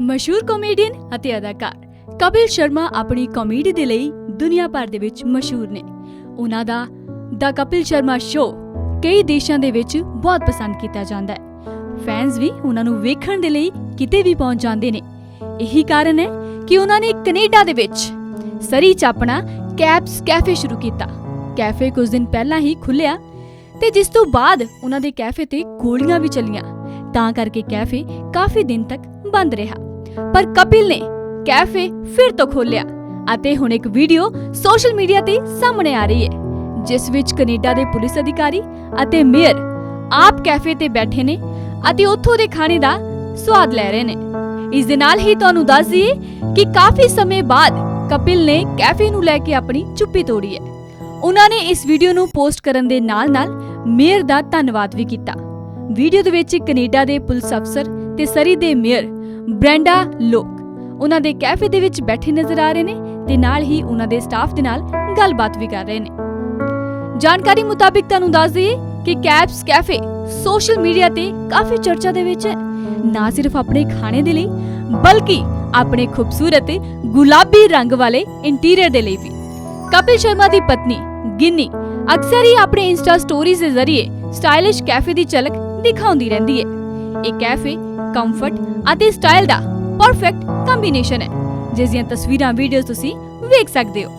ਮਸ਼ਹੂਰ ਕਾਮੇਡੀਅਨ ਅਤੇ ਅਦਾਕਾਰ ਕਪਿਲ ਸ਼ਰਮਾ ਆਪਣੀ ਕਾਮੇਡੀ ਦੇ ਲਈ ਦੁਨੀਆ ਭਰ ਦੇ ਵਿੱਚ ਮਸ਼ਹੂਰ ਨੇ। ਉਹਨਾਂ ਦਾ ਦਾ ਕਪਿਲ ਸ਼ਰਮਾ ਸ਼ੋਅ ਕਈ ਦੇਸ਼ਾਂ ਦੇ ਵਿੱਚ ਬਹੁਤ ਪਸੰਦ ਕੀਤਾ ਜਾਂਦਾ ਹੈ। ਫੈਨਸ ਵੀ ਉਹਨਾਂ ਨੂੰ ਵੇਖਣ ਦੇ ਲਈ ਕਿਤੇ ਵੀ ਪਹੁੰਚ ਜਾਂਦੇ ਨੇ। ਇਹੀ ਕਾਰਨ ਹੈ ਕਿ ਉਹਨਾਂ ਨੇ ਕੈਨੇਡਾ ਦੇ ਵਿੱਚ ਸਰੀ ਚ ਆਪਣਾ ਕੈਪਸ ਕੈਫੇ ਸ਼ੁਰੂ ਕੀਤਾ। ਕੈਫੇ ਕੁਝ ਦਿਨ ਪਹਿਲਾਂ ਹੀ ਖੁੱਲਿਆ ਤੇ ਜਿਸ ਤੋਂ ਬਾਅਦ ਉਹਨਾਂ ਦੇ ਕੈਫੇ ਤੇ ਗੋਲੀਆਂ ਵੀ ਚੱਲੀਆਂ। ਤਾਂ ਕਰਕੇ ਕੈਫੇ ਕਾਫੀ ਦਿਨ ਤੱਕ ਬੰਦ ਰਿਹਾ। ਪਰ ਕਪਿਲ ਨੇ ਕੈਫੇ ਫਿਰ ਤੋਂ ਖੋਲ੍ਹਿਆ ਅਤੇ ਹੁਣ ਇੱਕ ਵੀਡੀਓ ਸੋਸ਼ਲ ਮੀਡੀਆ ਤੇ ਸਾਹਮਣੇ ਆ ਰਹੀ ਹੈ, ਜਿਸ ਵਿੱਚ ਕੈਨੇਡਾ ਦੇ ਪੁਲਿਸ ਅਧਿਕਾਰੀ ਅਤੇ ਮੇਅਰ ਆਪ ਕੈਫੇ ਤੇ ਬੈਠੇ ਨੇ ਅਤੇ ਉੱਥੋਂ ਦੇ ਖਾਣੇ ਦਾ ਸਵਾਦ ਲੈ ਰਹੇ ਨੇ। ਇਸ ਦੇ ਨਾਲ ਹੀ ਤੁਹਾਨੂੰ ਦੱਸ ਦਈਏ ਕਿ ਕਾਫੀ ਸਮੇਂ ਬਾਅਦ ਕਪਿਲ ਨੇ ਕੈਫੇ ਨੂੰ ਲੈ ਕੇ ਆਪਣੀ ਚੁੱਪੀ ਤੋੜੀ ਹੈ। ਉਹਨਾਂ ਨੇ ਇਸ ਵੀਡੀਓ ਨੂੰ ਪੋਸਟ ਕਰਨ ਦੇ ਨਾਲ-ਨਾਲ ਮੇਅਰ ਦਾ ਧੰਨਵਾਦ ਵੀ ਕੀਤਾ। ਵੀਡੀਓ ਦੇ ਵਿੱਚ ਕੈਨੇਡਾ ਦੇ ਪੁਲਿਸ ਅਫਸਰ ਤੇ ਸਰੀ ਦੇ ਮੇਅਰ ਬ੍ਰੈਂਡਾ ਲੋਕ ਉਹਨਾਂ ਦੇ ਕੈਫੇ ਦੇ ਵਿੱਚ ਬੈਠੇ ਨਜ਼ਰ ਆ ਰਹੇ ਨੇ ਤੇ ਨਾਲ ਹੀ ਉਹਨਾਂ ਦੇ ਸਟਾਫ ਦੇ ਨਾਲ ਗੱਲਬਾਤ ਵੀ ਕਰ ਰਹੇ ਨੇ। ਜਾਣਕਾਰੀ ਮੁਤਾਬਿਕ ਤੁਹਾਨੂੰ ਦੱਸ ਦਈਏ ਕਿ ਕੈਪਸ ਕੈਫੇ ਸੋਸ਼ਲ ਮੀਡੀਆ ਤੇ ਕਾਫੀ ਚਰਚਾ ਦੇ ਵਿੱਚ ਹੈ। ਨਾ ਸਿਰਫ ਆਪਣੇ ਖਾਣੇ ਦੇ ਲਈ, ਬਲਕਿ ਆਪਣੇ ਖੂਬਸੂਰਤ ਗੁਲਾਬੀ ਰੰਗ ਵਾਲੇ ਇੰਟੀਰੀਅਰ ਦੇ ਲਈ ਵੀ। ਕਪਿਲ ਸ਼ਰਮਾ ਦੀ ਪਤਨੀ ਗਿੰਨੀ ਅਕਸਰ ਹੀ ਆਪਣੇ ਇੰਸਟਾ ਸਟੋਰੀਜ਼ ਦੇ ਜ਼ਰੀਏ ਸਟਾਈਲਿਸ਼ ਕੈਫੇ ਦੀ ਝਲਕ ਦਿਖਾਉਂਦੀ ਰਹਿੰਦੀ ਹੈ ਇਹ ਕੈਫੇ ਕੰਫਰਟ ਅਤੇ ਸਟਾਈਲ ਦਾ ਪਰਫੈਕਟ ਕੰਬੀਨੇਸ਼ਨ ਹੈ। ਜਿਸ ਦੀਆਂ ਤਸਵੀਰਾਂ ਵੀਡੀਓਜ਼ ਤੁਸੀਂ ਵੇਖ ਸਕਦੇ ਹੋ।